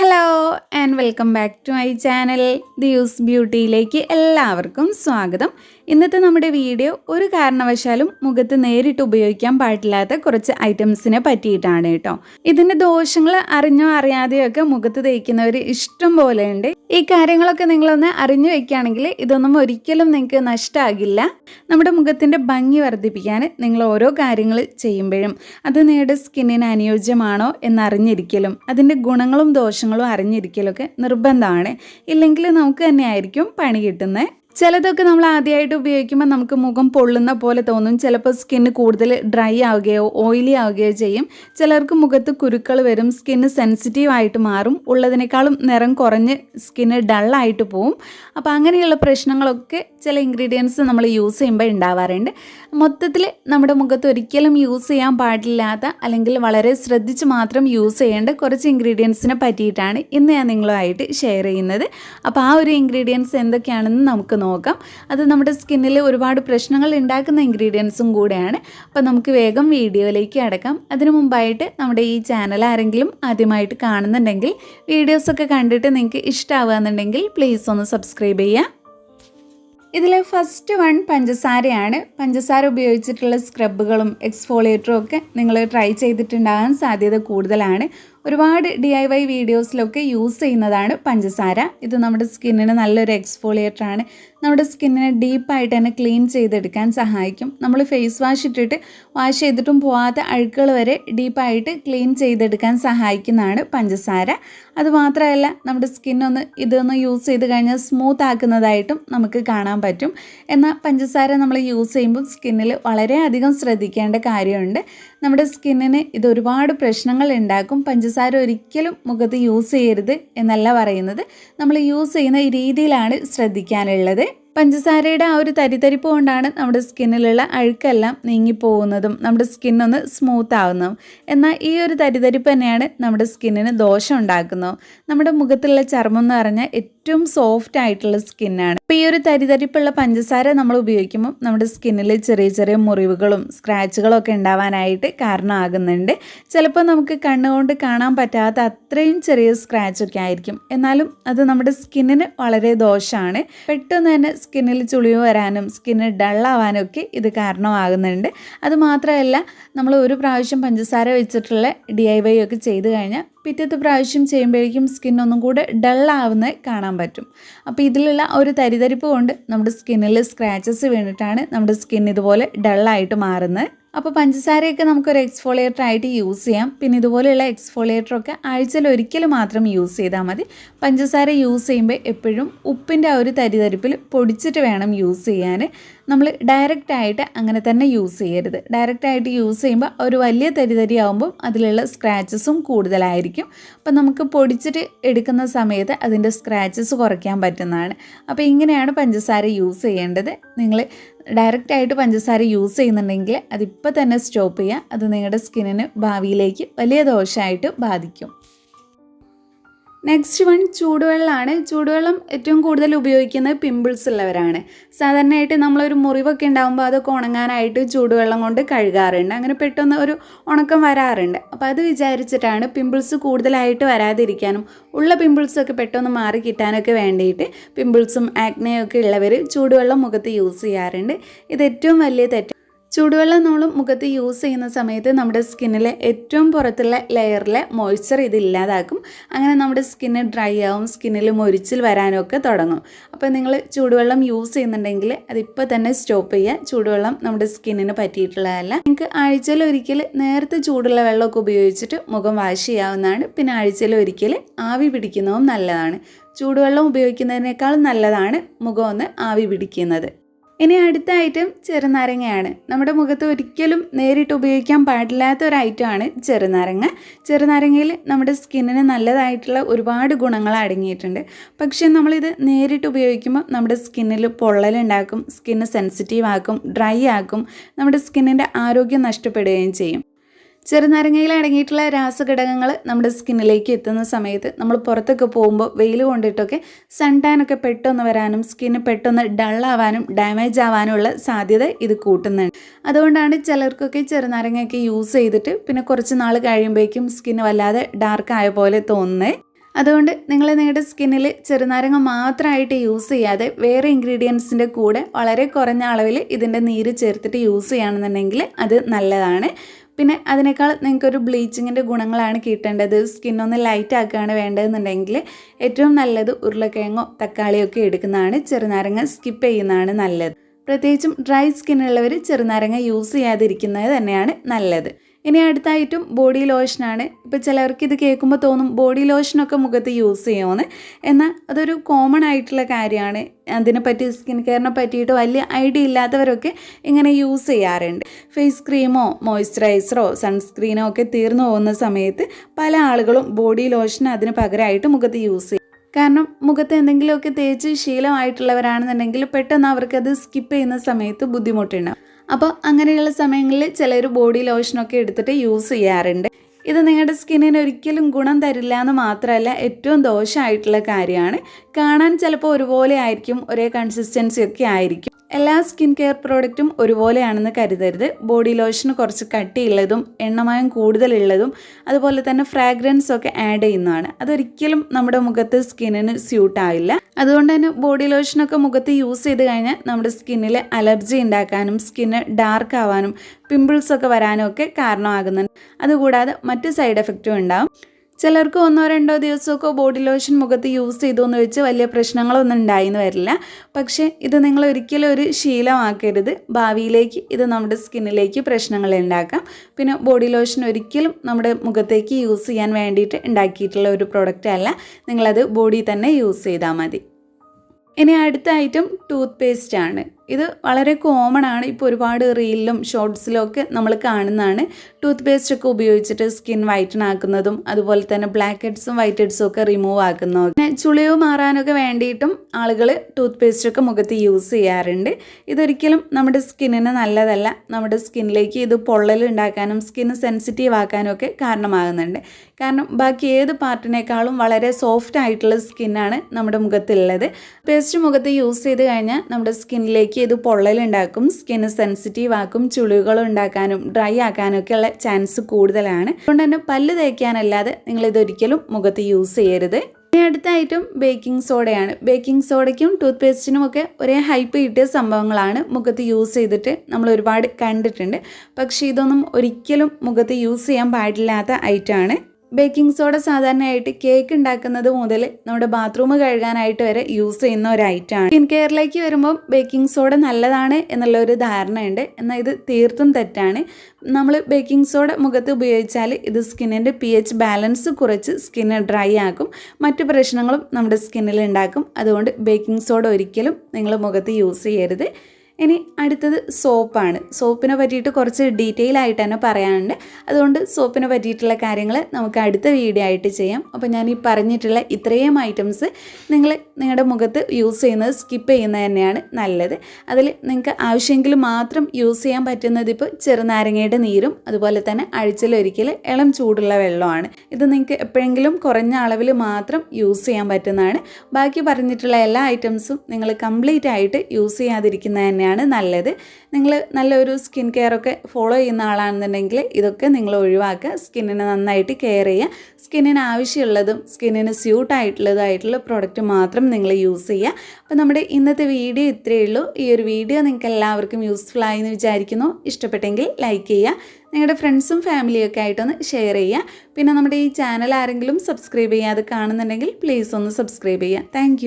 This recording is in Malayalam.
Hello. And welcome back to my channel Diyus ബ്യൂട്ടിയിലേക്ക് എല്ലാവർക്കും സ്വാഗതം. ഇന്നത്തെ നമ്മുടെ വീഡിയോ ഒരു കാരണവശാലും മുഖത്ത് നേരിട്ട് ഉപയോഗിക്കാൻ പാടില്ലാത്ത കുറച്ച് ഐറ്റംസിനെ പറ്റിയിട്ടാണ് കേട്ടോ. ഇതിന്റെ ദോഷങ്ങൾ അറിഞ്ഞോ അറിയാതെയോ ഒക്കെ മുഖത്ത് തേക്കുന്നവർ ഇഷ്ടം പോലെ ഉണ്ട് ഈ കാര്യങ്ങളൊക്കെ നിങ്ങളൊന്ന് അറിഞ്ഞു വയ്ക്കുകയാണെങ്കിൽ ഇതൊന്നും ഒരിക്കലും നിങ്ങൾക്ക് നഷ്ടമാകില്ല നമ്മുടെ മുഖത്തിന്റെ ഭംഗി വർദ്ധിപ്പിക്കാൻ നിങ്ങൾ ഓരോ കാര്യങ്ങൾ ചെയ്യുമ്പോഴും അത് നിങ്ങളുടെ സ്കിന്നിന് അനുയോജ്യമാണോ എന്നറിഞ്ഞിരിക്കലും. അതിന്റെ ഗുണങ്ങളും ദോഷങ്ങളും അറിഞ്ഞിരിക്കലൊക്കെ നിർബന്ധമാണ്. ഇല്ലെങ്കിൽ നമുക്ക് തന്നെ ആയിരിക്കും പണി കിട്ടുന്നത്. ചിലതൊക്കെ നമ്മൾ ആദ്യമായിട്ട് ഉപയോഗിക്കുമ്പോൾ നമുക്ക് മുഖം പൊള്ളുന്ന പോലെ തോന്നും. ചിലപ്പോൾ സ്കിന്ന് കൂടുതൽ ഡ്രൈ ആവുകയോ ഓയിലി ആവുകയോ ചെയ്യും. ചിലർക്ക് മുഖത്ത് കുരുക്കൾ വരും സ്കിന്ന് സെൻസിറ്റീവ് ആയിട്ട് മാറും. ഉള്ളതിനേക്കാളും നിറം കുറഞ്ഞ് സ്കിന്ന് ഡള്ളായിട്ട് പോവും. അപ്പോൾ അങ്ങനെയുള്ള പ്രശ്നങ്ങളൊക്കെ ചില ഇൻഗ്രീഡിയൻസ് നമ്മൾ യൂസ് ചെയ്യുമ്പോൾ ഉണ്ടാവാറുണ്ട്. മൊത്തത്തിൽ നമ്മുടെ മുഖത്ത് ഒരിക്കലും യൂസ് ചെയ്യാൻ പാടില്ലാത്ത അല്ലെങ്കിൽ വളരെ ശ്രദ്ധിച്ച് മാത്രം യൂസ് ചെയ്യേണ്ട കുറച്ച് ഇൻഗ്രീഡിയൻസിനെ പറ്റിയിട്ടാണ് ഇന്ന് ഞാൻ നിങ്ങളുമായിട്ട് ഷെയർ ചെയ്യുന്നത്. അപ്പോൾ ആ ഒരു ഇൻഗ്രീഡിയൻസ് എന്തൊക്കെയാണെന്ന് നമുക്ക് നോക്കാം. അത് നമ്മുടെ സ്കിന്നിൽ ഒരുപാട് പ്രശ്നങ്ങൾ ഉണ്ടാക്കുന്ന ഇൻഗ്രീഡിയൻസും കൂടെയാണ്. അപ്പോൾ നമുക്ക് വേഗം വീഡിയോയിലേക്ക് അടക്കാം. അതിനു മുമ്പായിട്ട് നമ്മുടെ ഈ ചാനൽ ആരെങ്കിലും ആദ്യമായിട്ട് കാണുന്നുണ്ടെങ്കിൽ വീഡിയോസൊക്കെ കണ്ടിട്ട് നിങ്ങൾക്ക് ഇഷ്ടമാവുകയെന്നുണ്ടെങ്കിൽ പ്ലീസ് ഒന്ന് സബ്സ്ക്രൈബ് ചെയ്യുക ഇതിൽ ഫസ്റ്റ് വൺ പഞ്ചസാരയാണ്. പഞ്ചസാര ഉപയോഗിച്ചിട്ടുള്ള സ്ക്രബുകളും എക്സ്ഫോളിയേറ്ററും ഒക്കെ നിങ്ങൾ ട്രൈ ചെയ്തിട്ടുണ്ടാകാൻ സാധ്യത കൂടുതലാണ്. ഒരുപാട് ഡി ഐ വൈ വീഡിയോസിലൊക്കെ യൂസ് ചെയ്യുന്നതാണ് പഞ്ചസാര. ഇത് നമ്മുടെ സ്കിന്നിന് നല്ലൊരു എക്സ്ഫോളിയേറ്റർ ആണ്. നമ്മുടെ സ്കിന്നിനെ ഡീപ്പായിട്ട് തന്നെ ക്ലീൻ ചെയ്തെടുക്കാൻ സഹായിക്കും. നമ്മൾ ഫേസ് വാഷ് ഇട്ടിട്ട് വാഷ് ചെയ്തിട്ടും പോവാത്ത അഴുക്കുകൾ വരെ ഡീപ്പായിട്ട് ക്ലീൻ ചെയ്തെടുക്കാൻ സഹായിക്കുന്നതാണ് പഞ്ചസാര. അതുമാത്രമല്ല നമ്മുടെ സ്കിന്നൊന്ന് ഇതൊന്ന് യൂസ് ചെയ്ത് കഴിഞ്ഞാൽ സ്മൂത്ത് ആക്കുന്നതായിട്ടും നമുക്ക് കാണാൻ പറ്റും. എന്നാൽ പഞ്ചസാര നമ്മൾ യൂസ് ചെയ്യുമ്പോൾ സ്കിന്നിൽ വളരെയധികം ശ്രദ്ധിക്കേണ്ട കാര്യമുണ്ട്. നമ്മുടെ സ്കിന്നിന് ഇത് ഒരുപാട് പ്രശ്നങ്ങൾ ഉണ്ടാക്കും. പഞ്ചസാര ഒരിക്കലും മുഖത്ത് യൂസ് ചെയ്യരുത് എന്നല്ല പറയുന്നത്. നമ്മൾ യൂസ് ചെയ്യുന്ന രീതിയിലാണ് ശ്രദ്ധിക്കാനുള്ളത്. പഞ്ചസാരയുടെ ആ ഒരു തരിതരിപ്പ് കൊണ്ടാണ് നമ്മുടെ സ്കിന്നിലുള്ള അഴുക്കെല്ലാം നീങ്ങിപ്പോകുന്നതും നമ്മുടെ സ്കിന്നൊന്ന് സ്മൂത്ത് ആവുന്നതും. എന്നാൽ ഈ ഒരു തരിതരിപ്പ് തന്നെയാണ് നമ്മുടെ സ്കിന്നിന് ദോഷം ഉണ്ടാക്കുന്നതും. നമ്മുടെ മുഖത്തുള്ള ചർമ്മം എന്ന് പറഞ്ഞാൽ ഏറ്റവും സോഫ്റ്റ് ആയിട്ടുള്ള സ്കിന്നാണ് അപ്പോൾ ഈ ഒരു തരിതരിപ്പുള്ള പഞ്ചസാര നമ്മൾ ഉപയോഗിക്കുമ്പോൾ നമ്മുടെ സ്കിന്നിൽ ചെറിയ ചെറിയ മുറിവുകളും സ്ക്രാച്ചുകളും ഒക്കെ ഉണ്ടാവാനായിട്ട് കാരണമാകുന്നുണ്ട്. ചിലപ്പോൾ നമുക്ക് കണ്ണുകൊണ്ട് കാണാൻ പറ്റാത്ത അത്രയും ചെറിയ സ്ക്രാച്ചൊക്കെ ആയിരിക്കും. എന്നാലും അത് നമ്മുടെ സ്കിന്നിന് വളരെ ദോഷമാണ്. പെട്ടെന്ന് തന്നെ സ്കിന്നിൽ ചുളിവ് വരാനും സ്കിന്ന് ഡള്ളാവാനും ഒക്കെ ഇത് കാരണമാകുന്നുണ്ട്. അതുമാത്രമല്ല നമ്മൾ ഒരു പ്രാവശ്യം പഞ്ചസാര വെച്ചിട്ടുള്ള ഡി ഐ വൈ ഒക്കെ ചെയ്ത് കഴിഞ്ഞാൽ പിറ്റത്തെ പ്രാവശ്യം ചെയ്യുമ്പോഴേക്കും സ്കിൻ ഒന്നും കൂടെ ഡള്ളാവുന്നത് കാണാൻ പറ്റും. അപ്പോൾ ഇതിലുള്ള ഒരു തരിതരിപ്പ് കൊണ്ട് നമ്മുടെ സ്കിന്നിൽ സ്ക്രാച്ചസ് വീണിട്ടാണ് നമ്മുടെ സ്കിൻ ഇതുപോലെ ഡള്ളായിട്ട് മാറുന്നത്. അപ്പോൾ പഞ്ചസാരയൊക്കെ നമുക്കൊരു എക്സ്ഫോളിയേറ്റർ ആയിട്ട് യൂസ് ചെയ്യാം. പിന്നെ ഇതുപോലെയുള്ള എക്സ്ഫോളിയേറ്ററൊക്കെ ആഴ്ചയിൽ ഒരിക്കൽ മാത്രം യൂസ് ചെയ്താൽ മതി. പഞ്ചസാര യൂസ് ചെയ്യുമ്പോൾ എപ്പോഴും ഉപ്പിന്റെ ആ ഒരു തരിതരിപ്പിൽ പൊടിച്ചിട്ട് വേണം യൂസ് ചെയ്യാൻ. നമ്മൾ ഡയറക്റ്റായിട്ട് അങ്ങനെ തന്നെ യൂസ് ചെയ്യരുത്. ഡയറക്റ്റായിട്ട് യൂസ് ചെയ്യുമ്പോൾ ഒരു വലിയ തരി തരി ആകുമ്പോൾ അതിലുള്ള സ്ക്രാച്ചസും കൂടുതലായിരിക്കും. അപ്പം നമുക്ക് പൊടിച്ചിട്ട് എടുക്കുന്ന സമയത്ത് അതിന്റെ സ്ക്രാച്ചസ് കുറയ്ക്കാൻ പറ്റുന്നതാണ്. അപ്പോൾ ഇങ്ങനെയാണ് പഞ്ചസാര യൂസ് ചെയ്യേണ്ടത്. നിങ്ങൾ ഡയറക്റ്റായിട്ട് പഞ്ചസാര യൂസ് ചെയ്യുന്നുണ്ടെങ്കിൽ അതിപ്പോൾ തന്നെ സ്റ്റോപ്പ് ചെയ്യുക. അത് നിങ്ങളുടെ സ്കിന്നിന് ഭാവിയിലേക്ക് വലിയ ദോഷമായിട്ട് ബാധിക്കും. നെക്സ്റ്റ് വൺ ചൂടുവെള്ളമാണ്. ചൂടുവെള്ളം ഏറ്റവും കൂടുതൽ ഉപയോഗിക്കുന്നത് പിമ്പിൾസ് ഉള്ളവരാണ്. സാധാരണയായിട്ട് നമ്മളൊരു മുറിവൊക്കെ ഉണ്ടാകുമ്പോൾ അതൊക്കെ ഉണങ്ങാനായിട്ട് ചൂടുവെള്ളം കൊണ്ട് കഴുകാറുണ്ട്. അങ്ങനെ പെട്ടെന്ന് ഒരു ഉണക്കം വരാറുണ്ട്. അപ്പോൾ അത് വിചാരിച്ചിട്ടാണ് പിമ്പിൾസ് കൂടുതലായിട്ട് വരാതിരിക്കാനും ഉള്ള പിമ്പിൾസൊക്കെ പെട്ടെന്ന് മാറി കിട്ടാനൊക്കെ വേണ്ടിയിട്ട് പിമ്പിൾസും ആക്നയൊക്കെ ഉള്ളവർ ചൂടുവെള്ളം മുഖത്ത് യൂസ് ചെയ്യാറുണ്ട്. ഇത് ഏറ്റവും വലിയ തെറ്റ് ചൂടുവെള്ളം നമ്മൾ മുഖത്ത് യൂസ് ചെയ്യുന്ന സമയത്ത് നമ്മുടെ സ്കിന്നിലെ ഏറ്റവും പുറത്തുള്ള ലെയറിലെ മോയ്സ്ചർ ഇത് ഇല്ലാതാക്കും. അങ്ങനെ നമ്മുടെ സ്കിന്ന് ഡ്രൈ ആവും സ്കിന്നിൽ മൊരിച്ചിൽ വരാനൊക്കെ തുടങ്ങും. അപ്പോൾ നിങ്ങൾ ചൂടുവെള്ളം യൂസ് ചെയ്യുന്നുണ്ടെങ്കിൽ അതിപ്പോൾ തന്നെ സ്റ്റോപ്പ് ചെയ്യുക ചൂടുവെള്ളം നമ്മുടെ സ്കിന്നിന് പറ്റിയിട്ടുള്ളതല്ല. നിങ്ങൾക്ക് ആഴ്ചയിൽ ഒരിക്കൽ നേരത്തെ ചൂടുള്ള വെള്ളമൊക്കെ ഉപയോഗിച്ചിട്ട് മുഖം വാഷ് ചെയ്യാവുന്നതാണ്. പിന്നെ ആഴ്ചയിൽ ഒരിക്കൽ ആവി പിടിക്കുന്നതും നല്ലതാണ്. ചൂടുവെള്ളം ഉപയോഗിക്കുന്നതിനേക്കാൾ നല്ലതാണ് മുഖം ഒന്ന് ആവി പിടിക്കുന്നത്. ഇനി അടുത്ത ഐറ്റം ചെറുനാരങ്ങയാണ്. നമ്മുടെ മുഖത്ത് ഒരിക്കലും നേരിട്ട് ഉപയോഗിക്കാൻ പാടില്ലാത്ത ഒരു ഐറ്റമാണ് ചെറുനാരങ്ങ. ചെറുനാരങ്ങയിൽ നമ്മുടെ സ്കിന്നിന് നല്ലതായിട്ടുള്ള ഒരുപാട് ഗുണങ്ങൾ അടങ്ങിയിട്ടുണ്ട്. പക്ഷേ നമ്മളിത് നേരിട്ട് ഉപയോഗിക്കുമ്പോൾ നമ്മുടെ സ്കിന്നിൽ പൊള്ളലുണ്ടാക്കും സ്കിന്ന് സെൻസിറ്റീവ് ആക്കും ഡ്രൈ ആക്കും നമ്മുടെ സ്കിന്നിന്റെ ആരോഗ്യം നഷ്ടപ്പെടുകയും ചെയ്യും. ചെറുനാരങ്ങയിൽ അടങ്ങിയിട്ടുള്ള രാസഘടകങ്ങൾ നമ്മുടെ സ്കിന്നിലേക്ക് എത്തുന്ന സമയത്ത് നമ്മൾ പുറത്തൊക്കെ പോകുമ്പോൾ വെയിൽ കൊണ്ടിട്ടൊക്കെ സൺ ടാൻ ഒക്കെ പെട്ടെന്ന് വരാനും സ്കിന്ന് പെട്ടെന്ന് ഡള്ളാവാനും ഡാമേജ് ആവാനുമുള്ള സാധ്യത ഇത് കൂട്ടുന്നുണ്ട്. അതുകൊണ്ടാണ് ചിലർക്കൊക്കെ ചെറുനാരങ്ങയൊക്കെ യൂസ് ചെയ്തിട്ട് പിന്നെ കുറച്ച് നാൾ കഴിയുമ്പോഴേക്കും സ്കിന്ന് വല്ലാതെ ഡാർക്ക് ആയ പോലെ തോന്നുന്നത് അതുകൊണ്ട് നിങ്ങൾ നിങ്ങളുടെ സ്കിന്നിൽ ചെറുനാരങ്ങ മാത്രമായിട്ട് യൂസ് ചെയ്യാതെ വേറെ ഇൻഗ്രീഡിയൻസിന്റെ കൂടെ വളരെ കുറഞ്ഞ അളവിൽ ഇതിന്റെ നീര് ചേർത്തിട്ട് യൂസ് ചെയ്യുകയാണെന്നുണ്ടെങ്കിൽ അത് നല്ലതാണ്. പിന്നെ അതിനേക്കാൾ നിങ്ങൾക്കൊരു ബ്ലീച്ചിങ്ങിന്റെ ഗുണങ്ങളാണ് കിട്ടേണ്ടത്. സ്കിന്നൊന്ന് ലൈറ്റ് ആക്കുകയാണ് വേണ്ടതെന്നുണ്ടെങ്കിൽ ഏറ്റവും നല്ലത് ഉരുളക്കിഴങ്ങോ തക്കാളിയോ ഒക്കെ എടുക്കുന്നതാണ്. ചെറുനാരങ്ങ സ്കിപ്പ് ചെയ്യുന്നതാണ് നല്ലത്. പ്രത്യേകിച്ചും ഡ്രൈ സ്കിന്നുള്ളവർ ചെറുനാരങ്ങ യൂസ് ചെയ്യാതിരിക്കുന്നത് തന്നെയാണ് നല്ലത്. ഇനി അടുത്തായിട്ടും ബോഡി ലോഷനാണ്. ഇപ്പോൾ ചിലർക്ക് ഇത് കേൾക്കുമ്പോൾ തോന്നും ബോഡി ലോഷനൊക്കെ മുഖത്ത് യൂസ് ചെയ്യുമെന്ന് എന്നാൽ അതൊരു കോമൺ ആയിട്ടുള്ള കാര്യമാണ്. അതിനെപ്പറ്റി സ്കിൻ കെയറിനെ പറ്റിയിട്ട് വലിയ ഐഡിയ ഇല്ലാത്തവരൊക്കെ ഇങ്ങനെ യൂസ് ചെയ്യാറുണ്ട്. ഫേസ് ക്രീമോ മോയ്സ്ചറൈസറോ സൺസ്ക്രീനോ ഒക്കെ തീർന്നു പോകുന്ന സമയത്ത് പല ആളുകളും ബോഡി ലോഷൻ അതിന് പകരമായിട്ട് മുഖത്ത് യൂസ് ചെയ്യും. കാരണം മുഖത്ത് എന്തെങ്കിലുമൊക്കെ തേച്ച് ശീലമായിട്ടുള്ളവരാണെന്നുണ്ടെങ്കിൽ പെട്ടെന്ന് അവർക്കത് സ്കിപ്പ് ചെയ്യുന്ന സമയത്ത് ബുദ്ധിമുട്ടുണ്ടാവും. അപ്പോൾ അങ്ങനെയുള്ള സമയങ്ങളിൽ ചിലർ ബോഡി ലോഷനൊക്കെ എടുത്തിട്ട് യൂസ് ചെയ്യാറുണ്ട്. ഇത് നിങ്ങളുടെ സ്കിന്നിന് ഒരിക്കലും ഗുണം തരില്ല എന്ന് മാത്രമല്ല ഏറ്റവും ദോഷമായിട്ടുള്ള കാര്യമാണ്. കാണാൻ ചിലപ്പോൾ ഒരുപോലെ ആയിരിക്കും ഒരേ കൺസിസ്റ്റൻസി ഒക്കെ ആയിരിക്കും. എല്ലാ സ്കിൻ കെയർ പ്രോഡക്റ്റും ഒരുപോലെയാണെന്ന് കരുതരുത്. ബോഡി ലോഷന് കുറച്ച് കട്ടിയുള്ളതും എണ്ണമയം കൂടുതലുള്ളതും അതുപോലെ തന്നെ ഫ്രാഗ്രൻസ് ഒക്കെ ആഡ് ചെയ്യുന്നതാണ്. അതൊരിക്കലും നമ്മുടെ മുഖത്ത് സ്കിന്നിന് സ്യൂട്ട് ആവില്ല. അതുകൊണ്ട് തന്നെ ബോഡി ലോഷനൊക്കെ മുഖത്ത് യൂസ് ചെയ്ത് കഴിഞ്ഞാൽ നമ്മുടെ സ്കിന്നിൽ അലർജി ഉണ്ടാക്കാനും സ്കിന്ന് ഡാർക്ക് ആവാനും പിമ്പിൾസ് ഒക്കെ വരാനും ഒക്കെ കാരണമാകുന്നുണ്ട്. അതുകൂടാതെ മറ്റ് സൈഡ് എഫക്റ്റും ഉണ്ടാവും. ചിലർക്ക് ഒന്നോ രണ്ടോ ദിവസമൊക്കെ ബോഡി ലോഷൻ മുഖത്ത് യൂസ് ചെയ്തു എന്ന് വെച്ച് വലിയ പ്രശ്നങ്ങളൊന്നും ഉണ്ടായിന്ന് വരില്ല. പക്ഷേ ഇത് നിങ്ങൾ ഒരിക്കലും ഒരു ശീലമാക്കരുത്. ഭാവിയിലേക്ക് ഇത് നമ്മുടെ സ്കിന്നിലേക്ക് പ്രശ്നങ്ങൾ ഉണ്ടാക്കാം. പിന്നെ ബോഡി ലോഷൻ ഒരിക്കലും നമ്മുടെ മുഖത്തേക്ക് യൂസ് ചെയ്യാൻ വേണ്ടിയിട്ട് ഉണ്ടാക്കിയിട്ടുള്ള ഒരു പ്രോഡക്റ്റ് അല്ല. നിങ്ങളത് ബോഡി തന്നെ യൂസ് ചെയ്താൽ മതി. ഇനി അടുത്ത ഐറ്റം ടൂത്ത് പേസ്റ്റ് ആണ്. ഇത് വളരെ കോമൺ ആണ്. ഇപ്പോൾ ഒരുപാട് റീലിലും ഷോർട്സിലും ഒക്കെ നമ്മൾ കാണുന്നതാണ്. ടൂത്ത് പേസ്റ്റ് ഒക്കെ ഉപയോഗിച്ചിട്ട് സ്കിൻ വൈറ്റൺ ആക്കുന്നതും അതുപോലെ തന്നെ ബ്ലാക്ക് ഹെഡ്സും വൈറ്റ് ഹെഡ്സും ഒക്കെ റിമൂവ് ആക്കുന്നതും. പിന്നെ ചുളിവ് മാറാനൊക്കെ വേണ്ടിയിട്ടും ആളുകൾ ടൂത്ത് പേസ്റ്റ് ഒക്കെ മുഖത്ത് യൂസ് ചെയ്യാറുണ്ട്. ഇതൊരിക്കലും നമ്മുടെ സ്കിന്നിന് നല്ലതല്ല. നമ്മുടെ സ്കിന്നിലേക്ക് ഇത് പൊള്ളൽ ഉണ്ടാക്കാനും സ്കിൻ സെൻസിറ്റീവ് ആക്കാനും ഒക്കെ കാരണമാകുന്നുണ്ട്. കാരണം ബാക്കി ഏത് പാർട്ടിനേക്കാളും വളരെ സോഫ്റ്റ് ആയിട്ടുള്ള സ്കിന്നാണ് നമ്മുടെ മുഖത്തുള്ളത്. പേസ്റ്റ് മുഖത്ത് യൂസ് ചെയ്ത് കഴിഞ്ഞാൽ നമ്മുടെ സ്കിന്നിലേക്ക് ഇത് പൊള്ളലുണ്ടാക്കും സ്കിന്ന് സെൻസിറ്റീവ് ആക്കും ചുളിവുകൾ ഉണ്ടാക്കാനും ഡ്രൈ ആക്കാനൊക്കെ ഉള്ള ചാൻസ് കൂടുതലാണ്. അതുകൊണ്ട് തന്നെ പല്ല് തേക്കാനല്ലാതെ നിങ്ങൾ ഇതൊരിക്കലും മുഖത്ത് യൂസ് ചെയ്യരുത്. ഇനി അടുത്തായിട്ടും ബേക്കിംഗ് സോഡയാണ് ബേക്കിംഗ് സോഡയ്ക്കും ടൂത്ത് പേസ്റ്റിനും ഒക്കെ ഒരേ ഹൈപ്പ് കിട്ടിയ സംഭവങ്ങളാണ് മുഖത്ത് യൂസ് ചെയ്തിട്ട് നമ്മൾ ഒരുപാട് കണ്ടിട്ടുണ്ട്. പക്ഷേ ഇതൊന്നും ഒരിക്കലും മുഖത്ത് യൂസ് ചെയ്യാൻ പാടില്ലാത്ത ഐറ്റമാണ് ബേക്കിംഗ് സോഡ സാധാരണയായിട്ട് കേക്ക് ഉണ്ടാക്കുന്നത് മുതൽ നമ്മുടെ ബാത്റൂം കഴുകാനായിട്ട് വരെ യൂസ് ചെയ്യുന്ന ഒരു ഐറ്റമാണ്. സ്കിൻ കെയറിലേക്ക് വരുമ്പോൾ ബേക്കിംഗ് സോഡ നല്ലതാണ് എന്നുള്ള ഒരു ധാരണയുണ്ട്. എന്നാൽ ഇത് തീർത്തും തെറ്റാണ്. നമ്മൾ ബേക്കിംഗ് സോഡ മുഖത്ത് ഉപയോഗിച്ചാൽ ഇത് സ്കിന്നിന്റെ പി എച്ച് ബാലൻസ് കുറച്ച് സ്കിന്ന് ഡ്രൈ ആക്കും. മറ്റു പ്രശ്നങ്ങളും നമ്മുടെ സ്കിന്നിൽ ഉണ്ടാക്കും. അതുകൊണ്ട് ബേക്കിംഗ് സോഡ ഒരിക്കലും നിങ്ങൾ മുഖത്ത് യൂസ് ചെയ്യരുത്. ഇനി അടുത്തത് സോപ്പാണ്. സോപ്പിനെ പറ്റിയിട്ട് കുറച്ച് ഡീറ്റെയിൽ ആയിട്ട് തന്നെ പറയാനുണ്ട്. അതുകൊണ്ട് സോപ്പിനെ പറ്റിയിട്ടുള്ള കാര്യങ്ങൾ നമുക്ക് അടുത്ത വീഡിയോ ആയിട്ട് ചെയ്യാം. അപ്പോൾ ഞാൻ ഈ പറഞ്ഞിട്ടുള്ള ഇത്രയും ഐറ്റംസ് നിങ്ങൾ നിങ്ങളുടെ മുഖത്ത് യൂസ് ചെയ്യുന്നത് സ്കിപ്പ് ചെയ്യുന്നത് തന്നെയാണ് നല്ലത്. അതിൽ നിങ്ങൾക്ക് ആവശ്യമെങ്കിൽ മാത്രം യൂസ് ചെയ്യാൻ പറ്റുന്നത് ഇപ്പോൾ ചെറുനാരങ്ങയുടെ നീരും അതുപോലെ തന്നെ ആഴ്ചയിലൊരിക്കൽ ഇളം ചൂടുള്ള വെള്ളമാണ്. ഇത് നിങ്ങൾക്ക് എപ്പോഴെങ്കിലും കുറഞ്ഞ അളവിൽ മാത്രം യൂസ് ചെയ്യാൻ പറ്റുന്നതാണ്. ബാക്കി പറഞ്ഞിട്ടുള്ള എല്ലാ ഐറ്റംസും നിങ്ങൾ കംപ്ലീറ്റ് ആയിട്ട് യൂസ് ചെയ്യാതിരിക്കുന്നത് തന്നെയാണ് തന്നെയാണ് നല്ലത്. നിങ്ങൾ നല്ലൊരു സ്കിൻ കെയർ ഒക്കെ ഫോളോ ചെയ്യുന്ന ആളാണെന്നുണ്ടെങ്കിൽ ഇതൊക്കെ നിങ്ങൾ ഒഴിവാക്കുക. സ്കിന്നിനെ നന്നായിട്ട് കെയർ ചെയ്യുക. സ്കിന്നിന് ആവശ്യമുള്ളതും സ്കിന്നിന് സ്യൂട്ട് ആയിട്ടുള്ളതായിട്ടുള്ള പ്രോഡക്റ്റ് മാത്രം നിങ്ങൾ യൂസ് ചെയ്യുക. അപ്പോൾ നമ്മുടെ ഇന്നത്തെ വീഡിയോ ഇത്രയേ ഉള്ളൂ. ഈ ഒരു വീഡിയോ നിങ്ങൾക്ക് എല്ലാവർക്കും യൂസ്ഫുൾ ആയി എന്ന് വിചാരിക്കുന്നു. ഇഷ്ടപ്പെട്ടെങ്കിൽ ലൈക്ക് ചെയ്യുക. നിങ്ങളുടെ ഫ്രണ്ട്സും ഫാമിലിയും ഒക്കെ ആയിട്ടൊന്ന് ഷെയർ ചെയ്യുക. പിന്നെ നമ്മുടെ ഈ ചാനൽ ആരെങ്കിലും സബ്സ്ക്രൈബ് ചെയ്യാതെ കാണുന്നുണ്ടെങ്കിൽ പ്ലീസ് ഒന്ന് സബ്സ്ക്രൈബ് ചെയ്യുക. താങ്ക്